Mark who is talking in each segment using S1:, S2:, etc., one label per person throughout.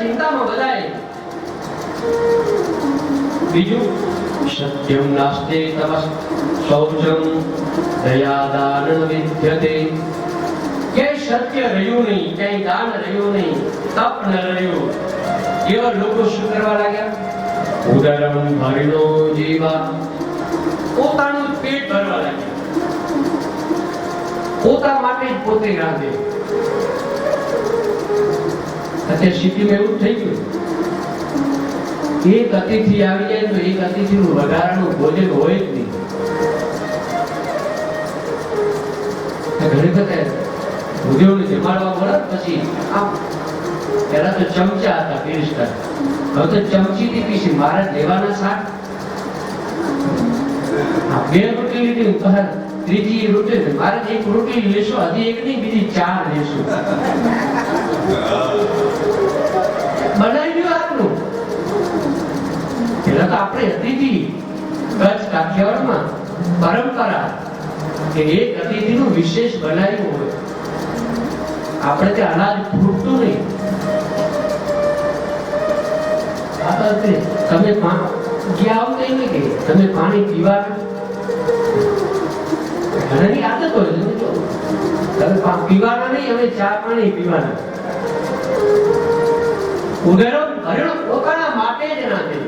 S1: ચિંતામાં બધાય બીજું સત્યમ નાસ્તે તપસ શૌચમ દયાદાન વિદ્યતે કે સત્ય રહ્યું નહીં ક્યાંય દાન રહ્યું નહીં તપ ન રહ્યું એવા લોકો શું કરવા લાગ્યા ઉદરમ ભરીનો જીવા પોતાનું જ પેટ ભરવા લાગ્યા પોતા માટે જ પોતે રાંધે અત્યારે સિટીમાં એવું થઈ ગયું. એક અતિથિ આવી જાય તો એક અતિથિનું વધારાનું ભોજન હોય જ નહીં. ઘણી વખત ભૂદેવને જમાડવા મળે પછી આમ, પહેલા તો ચમચા હતા પીરસતા. હવે તો ચમચીથી પીસી મારા લેવાના શાક. બે રોટલી લીધી બહાર ત્રીજી રોટલી મારે એક રોટલી લેશો, હજી એક નહીં બીજી ચાર લેશો. બનાવી દો આપનું પેલા તો આપણે અતિથિ કચ્છ કાઠિયાવાડમાં પરંપરા કે એક અતિથિનું વિશેષ બનાવ્યું હોય. આપણે ત્યાં અનાજ ફૂટતું નહીં. તે તમે ગયા આવું નહીં કે તમે પાણી પીવાનું ઘણાની આદત હોય પીવાના નહીં, અમે ચા પાણી પીવાના. ઉદરો ભરેલો પોતાના માટે જ રાંધે.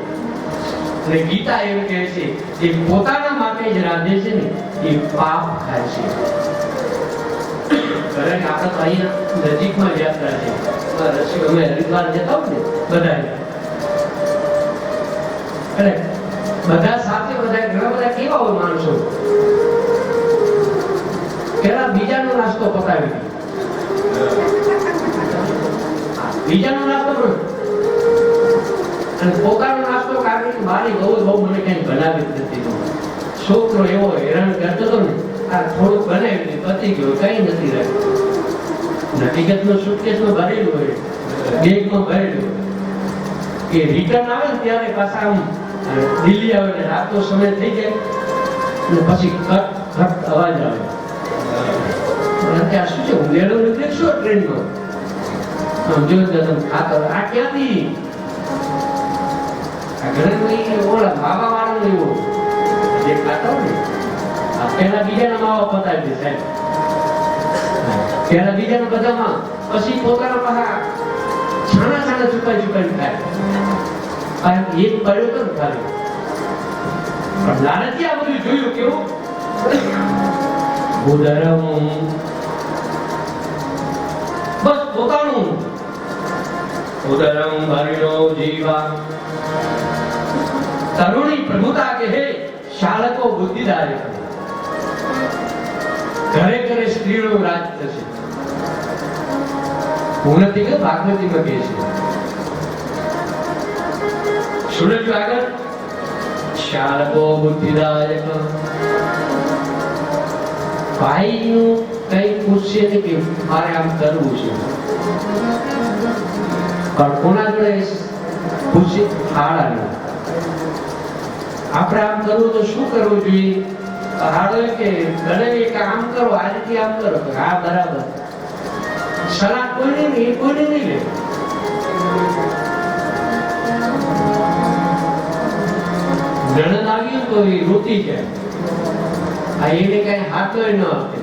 S1: અને ગીતા એમ કહે છે જે પોતાના માટે જ રાંધે છે ને, એ પાપ થાય છે. કારણ કે આપણે તો અહીંયા નજીકમાં યાત્રા છે. અમે હરિદ્વાર જતા હોય ને બધા અને બધા સાથે બધા, ઘણા બધા કેવા હોય માણસો? પેલા બીજાનો નાસ્તો પતાવી. બીજાનો નાસ્તો અને પોતાનો નાસ્તો કાઢી મારી બહુ બહુ મને કઈ બનાવી નથી છોકરો એવો હેરાન કરતો હતો ને, આ થોડુંક બનાવી પતી ગયું, કઈ નથી રાખ્યું. હકીકતમાં સુટકેસમાં ભરેલું હોય બેગમાં ભરેલું કે રિટર્ન આવે ને ત્યારે પાછા આમ દિલ્હી આવે ને રાતનો સમય થઈ જાય, અને પછી ખટ ખટ અવાજ આવે. અને આ શું છે? ઉમેરો નીકળે શું ટ્રેનમાં આમ જો તમે ખાતો આ ક્યાંથી? આ ઘરે કોઈ ઓળા બાબા વાળો એવો. જે ખાતો ને, આ પેલા બીજાના માવા પતાવી દે સાહેબ. પેલા બીજાના બધામાં, પછી પોતાના પાછા છાણા છાણા છુપાઈ છુપાઈ ખાય. કારણ એક કર્યો તો ખાલી પણ લાલચી આ બધું જોયું કેવું? ઉદરમ પોતાનું. ઉદરમ ભરિણો જીવા. તરુણી પ્રભુતા કે હે શાલકો બુદ્ધિદારી ઘરે ઘરે સ્ત્રીઓનું રાજ થશે. ઉન્નતિ કે ભાગવતીમાં કહે છે. સુરજ આગળ? શાલકો બુદ્ધિદાયક. ભાઈનું કઈ પૂછશે ને કે મારે આમ કરવું છે પણ કોના જોડે પૂછે હાડાને આપણે આમ કરવું તો શું કરવું જોઈએ હાડો કે ગણે કે આમ કરો આ રીતે આમ કરો તો હા બરાબર સલાહ કોઈને નહીં એ કોઈને નહીં લે નણંદ આવી તો એ રોતી જાય આ એને કઈ હાથો ન આપે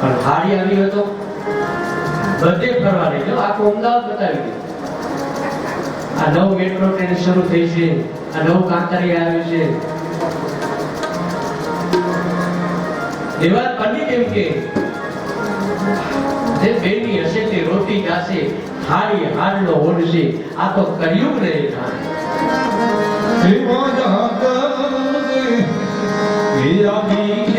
S1: પણ ખાડી આવી હતો બધે ફરવા લઈ જાઓ. અમદાવાદ બતાવી દે. આ નવું મેટ્રો ટ્રેન શરૂ થઈ છે. આ નવું કાંકરી આવ્યું છે. દેવાલ પંડિત એમ કે, જે બેની હશે તે રોટી ખાશે હાડી હારનો ઓઢશે, આ તો કળિયુગ રહે થાય
S2: જાગરે એ આવી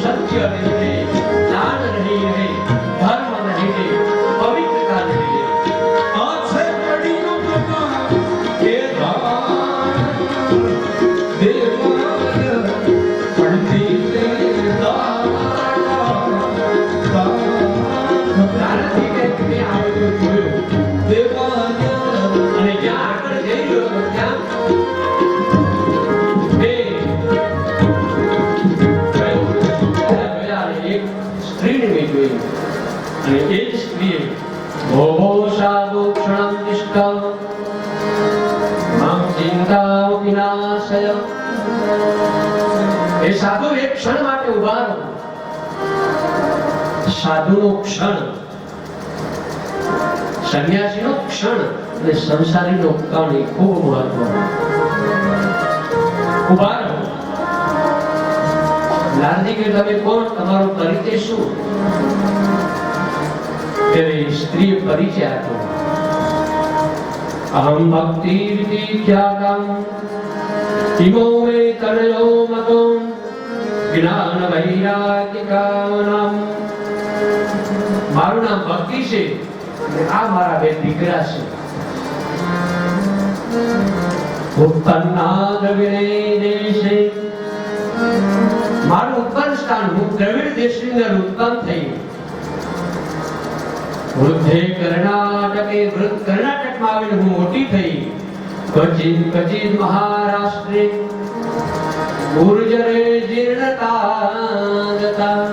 S1: લોકો સત્ય રહે મેં અને સાધુ એક ક્ષણ માટે ઊભા રહો. સાધુનો ક્ષણ. સંન્યાસીનો ક્ષણ અને સંસારીનો કણ એ ખૂબ મહત્વ ઊભા રહો કે તમે કોણ? તમારો પરિચય શું? ત્યારે સ્ત્રી પરિચય આપ્યો. અહમ ભક્તિ ખ્યાતમ ઇમો મે તરયો મતો જ્ઞાન વૈરાગ્ય કામનમ મારું નામ ભક્તિ છે. અને આ મારા બે દીકરા છે. ઉત્પન્ના દ્રવિણે દેશે. મારું ઉત્પન્ન સ્થાન હું દ્રવિડ દેશની અંદર ઉત્પન્ન થઈ વૃદ્ધે કર્ણાટકે વૃદ્ધ કર્ણાટકમાં આવીને હું મોટી થઈ. ક્વચિત ક્વચિત મહારાષ્ટ્રે ગુર્જરે જીર્ણતા ગતા.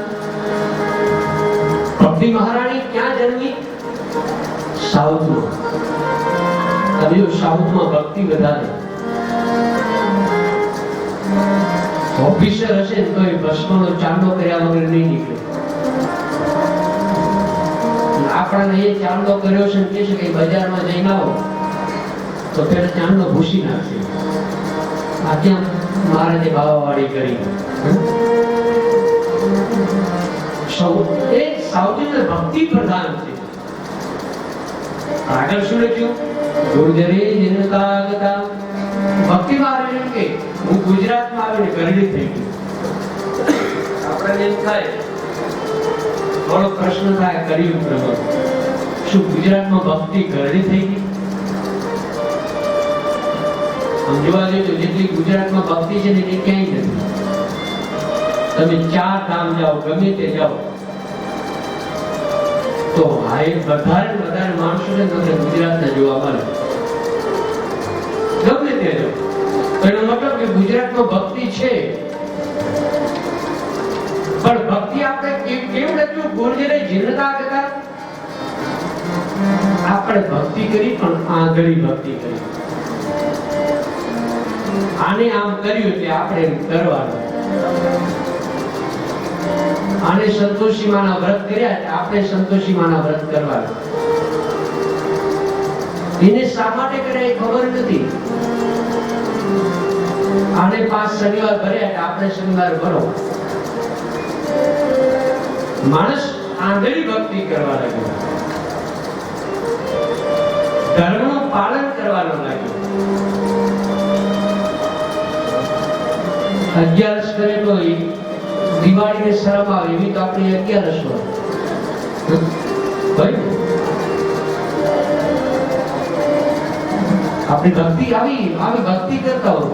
S1: મહારાણી ક્યાં જન્મી? સાઉથમાં. જો સાઉથમાં ભક્તિ વધારે. ઓફિસર હશે તો એ ભસ્મનો ચાંદો કર્યા વગર નહીં નીકળે. અને એ ચાંદો કર્યો છે કે છે કે બજારમાં જઈને આવો, તો પેલા ચાંદો ભૂસી નાખશે. આ ત્યાં મહારાજે બાવાવાળી કરી? સૌ એ સાઉથની ભક્તિ પ્રધાન છે. આગળ શું લખ્યું? ગુર્જરે જનતા ભક્તિ માં કે હું ગુજરાતમાં આવીને ગરડી થઈ ગયો. આપણે એમ થાય, થોડો પ્રશ્ન થાય કર્યું પ્રભુ શું ગુજરાતમાં ભક્તિ ગરડી થઈ ગઈ? આમ જોવા જઈએ તો જેટલી ગુજરાતમાં ભક્તિ છે ને એ ક્યાંય નથી. તમે ચાર ધામ જાઓ, ગમે તે જાઓ, તો હાય, વધારે વધારે માણસોને તમને ગુજરાતના જોવા મળે. કે ગુજરાતમાં ભક્તિ છે? પણ ભક્તિ આપણે કેમ લખ્યું ગુર્જરે જીર્ણતા હતા આપણે ભક્તિ કરી, પણ આંધળી ભક્તિ કરી. આને આમ કર્યું તે આપણે કરવાનું. આને સંતોષી માના વ્રત કર્યા આપણે સંતોષી માના વ્રત કરવાના. એને શા માટે કર્યા ખબર નથી. આને પાંચ શનિવાર ભર્યા એટલે આપણે શનિવાર ભરો. માણસ આંધળી ભક્તિ કરવા લાગ્યો. ધર્મનું પાલન કરવાનો લાગ્યો. અગિયારસ કરે તો દિવાળીને શરમ આવે, એવી તો આપણી અગિયારસ હોય આપણી ભક્તિ આવી આવી ભક્તિ કરતા હોય.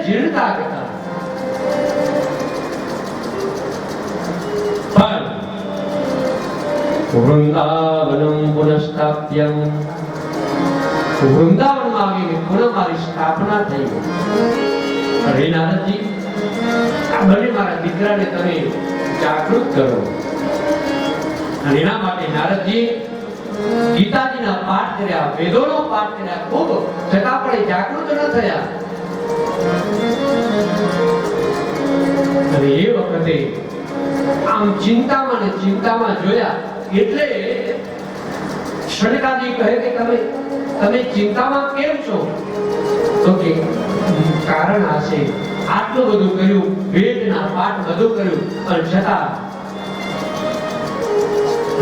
S1: ગુર્જરે હતા પણ વૃંદાવનમ પુનઃસ્થાપ્યમ. વૃંદાવનમાં આવીને પુનઃ મારી સ્થાપના થઈ હરે નારદજી, આ બંને મારા દીકરાને તમે જાગૃત કરો. અને એના માટે નારદજી ગીતાજીના પાઠ કર્યા, વેદોનો પાઠ કર્યા, ખૂબ છતાં પણ જાગૃત ન થયા. અને એ વખતે આમ ચિંતામાં ને ચિંતામાં જોયા, એટલે શનકાજી કહે કે તમે તમે ચિંતામાં કેમ છો? તો કે કારણ આ છે, આટલું બધું કર્યું, વેદના, પાઠ બધું કર્યું, પણ છતાં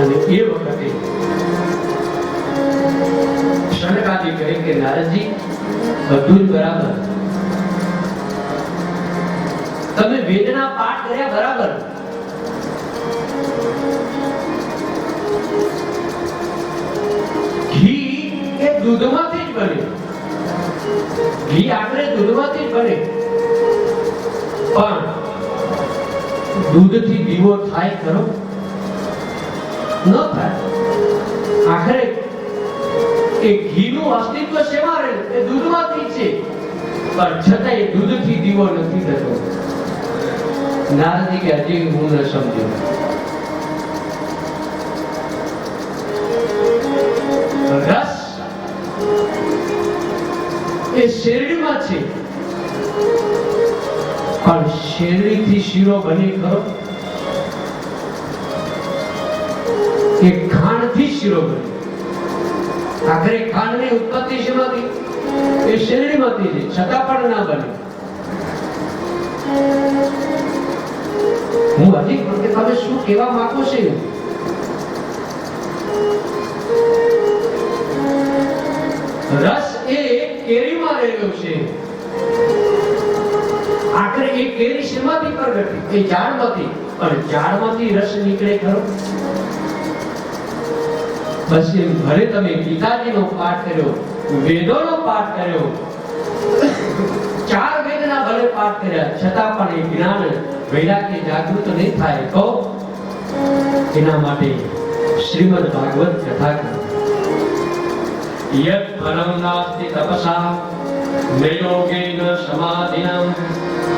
S1: અને એ વખતે શણકાજી કહે કે, નારદજી, બધું જ બરાબર. તમે વેદના પાઠ કર્યા બરાબર. ઘી એ દૂધમાંથી જ બને. ઘી આખરે દૂધમાંથી જ બને. પણ દૂધથી દીવો થાય ખરો? ન થાય. આખરે એ ઘીનું અસ્તિત્વ શેમાં રહે એ દૂધમાંથી છે. પણ છતાં એ દૂધથી દીવો નથી થતો. નારદી કે હજી હું ન સમજ્યો રસ એ શેરડીમાં છે. પણ શેરડીથી શીરો બને ખરો? એ ખાંડથી શીરો બને. આખરે ખાંડની ઉત્પત્તિ શેમાંથી? એ શેરડીમાંથી છે. છતાં પણ ના બને. તમે શું કહેવા માંગો છો? રસ એ કેરીમાં રહેલો છે. આખરે એ કેરી શેમાંથી પ્રગટી? એ ઝાડમાંથી. પણ ઝાડમાંથી રસ નીકળે ખરો? બસ એમ ભલે તમે ગીતાજીનો પાઠ કર્યો, વેદોનો પાઠ કર્યો, ચાર ભલે પાઠ કર્યા છતાં પણ એ જ્ઞાન વૈરાગ્ય જાગૃત નહીં થાય તો એના માટે શ્રીમદ ભાગવત કથા કરો યત ફલમ નાસ્તિ તપસા નયોગેન સમાધિના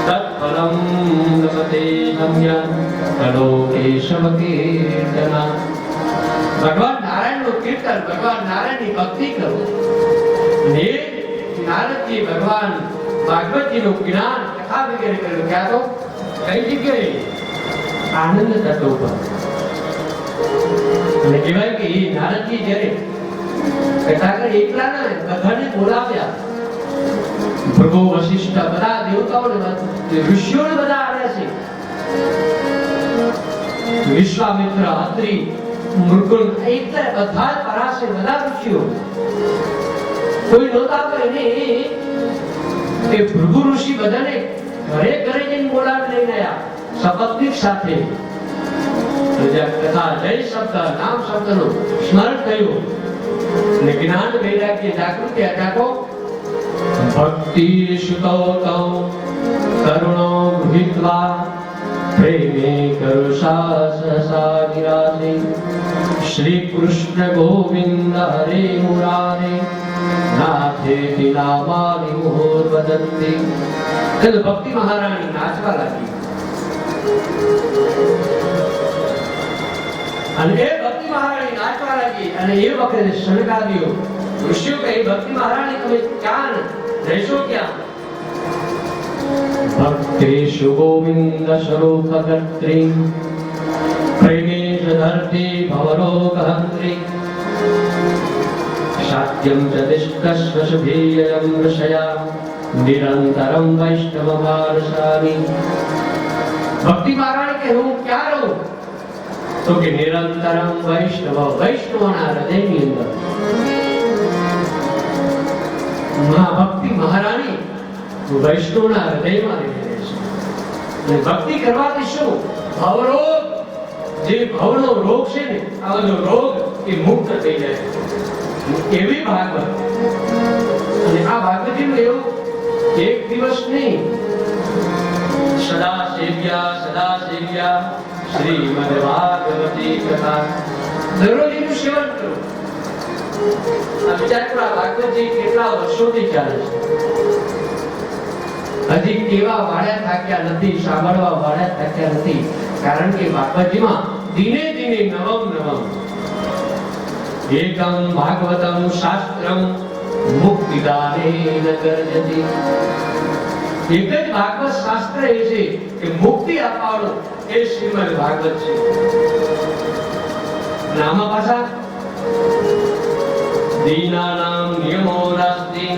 S1: તત ફલમ નમતે ગમ્યા તલો કેશવ કીર્તના ભગવાન નારાયણનું કીર્તન ભગવાન નારાયણની ભક્તિ કરો અને એ જ નારદજી ભગવાન ભાગવતજીનું જ્ઞાન કથા વગેરે કર્યું ક્યાં તો કઈ જગ્યાએ આનંદ તત્વ ઉપર અને કહેવાય કે એ નારદજી જ્યારે કથા કરી એકલા ના બધાને બોલાવ્યા ભૃગુ વશિષ્ઠ બધા દેવતાઓને બધા- ઋષિઓને બધા આવ્યા છે વિશ્વામિત્ર અત્રિ મૃગુલ એટલે બધા જ પરાશર બધા ઋષિઓ કોઈ નહોતા તો એને એ ભૃગુ ઋષિ બધાને ઘરે ઘરે જઈને બોલાવી લઈ ગયા સપત્નિક સાથે. તથા જય શબ્દ, નામ શબ્દનું સ્મરણ થયું ને જ્ઞાન વૈરાગ્ય જાગૃતિ અટાકો ભક્તિ સુતો તૌ કરુણો ગૃહીત્વા. પ્રેમે કરુષા સહસા નિરાશે શ્રી કૃષ્ણ ગોવિંદ હરે મુરારે. નાથેતિ ભક્તિ મહારાણી, નાચવા લાગી. અને એ ભક્તિ મહારાણી નાચવા લાગી અને એ વખતે શનકાદીઓ ઋષિઓ કહે ભક્તિ મહારાણી, તમે ક્યાં રહેશો ક્યાં? ભક્તેશુ ગોવિંદ સ્વરૂપકર્ત્રી પ્રેમેશ ધરતી ભવરોગહંત્રી શાક્યમ ચ દિષ્ટસ્વશુભીયમ ઋષયા નિરંતરમ વૈષ્ણવમાર્ષાની ભક્તિ મહારાણી કે હું ક્યાં રહું તો કે નિરંતરમ વૈષ્ણવ વૈષ્ણવના હૃદયની અંદર મહાભક્તિ મહારાણી વૈષ્ણવના હૃદયમાં રહી રહે છે અને ભક્તિ કરવાથી શું ભવરોગ જે ભવનો રોગ છે ને આ બધો રોગ એ મુક્ત થઈ જાય એવી ભાગવત અને આ ભાગવતીનું એવું એક દિવસ નહીં. સદા સેવ્યા સદા સેવ્યા શ્રીમદ ભાગવતી કથા. દરરોજ એનું સેવન કરો. આ વિચાર કરો, આ ભાગવતજી કેટલા વર્ષોથી ચાલે છે. હજી કેવા વાળ્યા થાક્યા નથી, સાંભળવા વાળ્યા થાક્યા નથી. કારણ કે ભાગવતજીમાં ધીમે ધીમે નવમ નવમ એકમ ભાગવતમ, શાસ્ત્રમ, મુક્તિદાને ગર્જતી એક જ ભાગવત શાસ્ત્ર એ છે કે મુક્તિ અપાવવાનું એ શ્રીમદ ભાગવત છે. આમાં પાછા દીનાનામ નિયમો નાસ્તિ,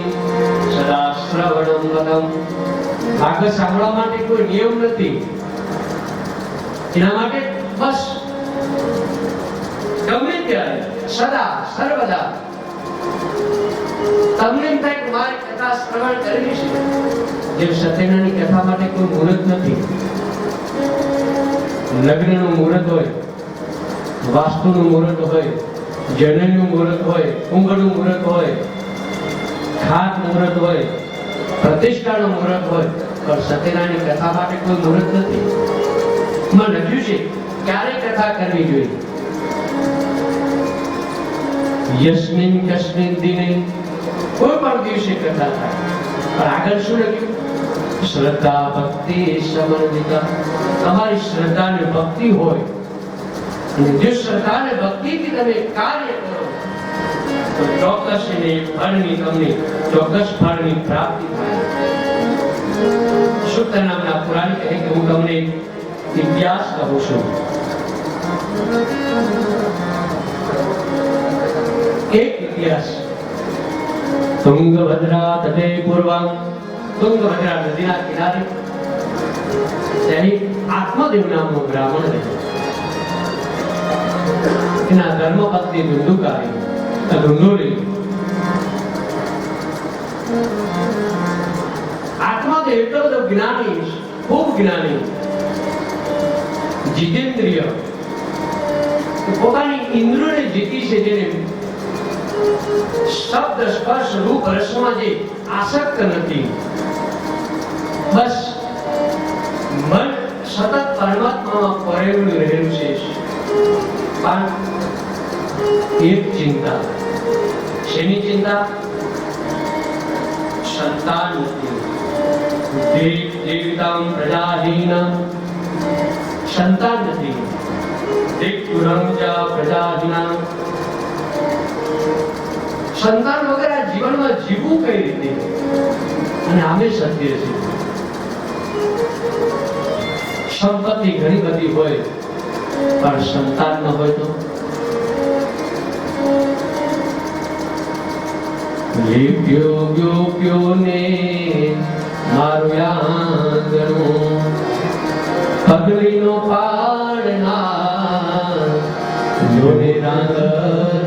S1: સદા શ્રવણમ વદમ ભાગવત સાંભળવા માટે કોઈ નિયમ નથી. એના માટે બસ ગમે ત્યારે સદા, સર્વદા. તમને એમ મારી કથા શ્રવણ કરવી છે? જે સત્યનારાયણની કથા માટે કોઈ મુહૂર્ત નથી. લગ્નનું મુહૂર્ત હોય, વાસ્તુનું મુહૂર્ત હોય, જનનનું મુહૂર્ત હોય ઉંગળનું મુહૂર્ત હોય ખાટ મુહૂર્ત હોય, પ્રતિષ્ઠાનું મુહૂર્ત હોય, પણ સત્યનારાયણની કથા માટે કોઈ મુહૂર્ત નથી. મેં લખ્યું છે ક્યારે કથા કરવી જોઈએ. યસ્મિન કસ્મિન દિને કોઈ પણ દિવસે કથા થાય. પણ આગળ શું લખ્યું? શ્રદ્ધા ભક્તિ સમર્પિતા તમારી શ્રદ્ધા ને ભક્તિ હોય, અને જો શ્રદ્ધા ભક્તિ ભક્તિથી તમે કાર્ય કરો, તો ચોક્કસ એને ફળની તમને ચોક્કસ ફળની પ્રાપ્તિ થાય. શુદ્ધ નામના પુરાણ કહે કે હું તમને ઇતિહાસ કહું છું. એક ઇતિહાસ તુંગભદ્રા તટે પૂર્વમ તુંગભદ્રા નદીના કિનારે ત્યાં આત્મદેવ નામનો બ્રાહ્મણ રહેતો એના ધર્મપત્ની ધુંધુકારી આ ધુંધુરી આત્માદેવ એટલો બધો જ્ઞાની ખૂબ જ્ઞાની જીતેન્દ્રિય કે પોતાની ઇન્દ્રિયોને જીતી છે જેને શબ્દ સ્પર્શ રૂપ રસમાં જે આસક્ત નથી. બસ મન સતત પરમાત્મામાં પરેલું રહેલું છે. પણ એક ચિંતા, શેની ચિંતા? સંતાન નથી દેવ દેવતામ પ્રજાહીન સંતાન નથી. ચ પ્રજાહીન સંતાન વગર આ જીવનમાં જીવવું કઈ રીતે? અને આમે સત્ય છે. સંપત્તિ ઘણી બધી હોય, પણ સંતાન ન હોય તો? લીપ્યો ગોપ્યો ને મારું આંગણું પગલીનો પાડના જોડે રાંગરમાં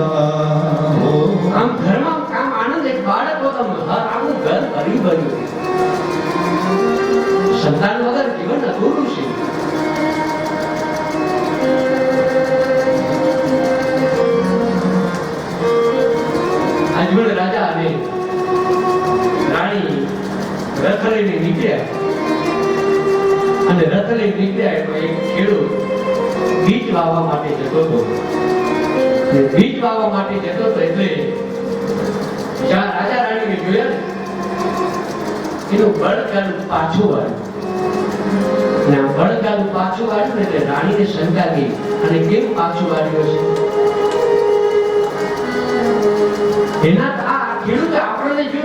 S1: આમ રાજા અને રાણી રથ લઈને નીકળ્યા. અને રથ લઈને નીકળ્યા એટલે એક ખેડૂત બીજ વાવવા માટે જતો હતો. બીજ વાવવા માટે જતો હતો એટલે જ્યાં રાજા રાણીને જોયા ને, એનું બળગાડું પાછું વાળ્યું. અને આ બળગાડું પાછું વાળ્યું ને એટલે રાણીને શંકા ગઈ અને કેમ પાછું વાળ્યું હશે? એના આ ખેડૂતે આપણને જોઈને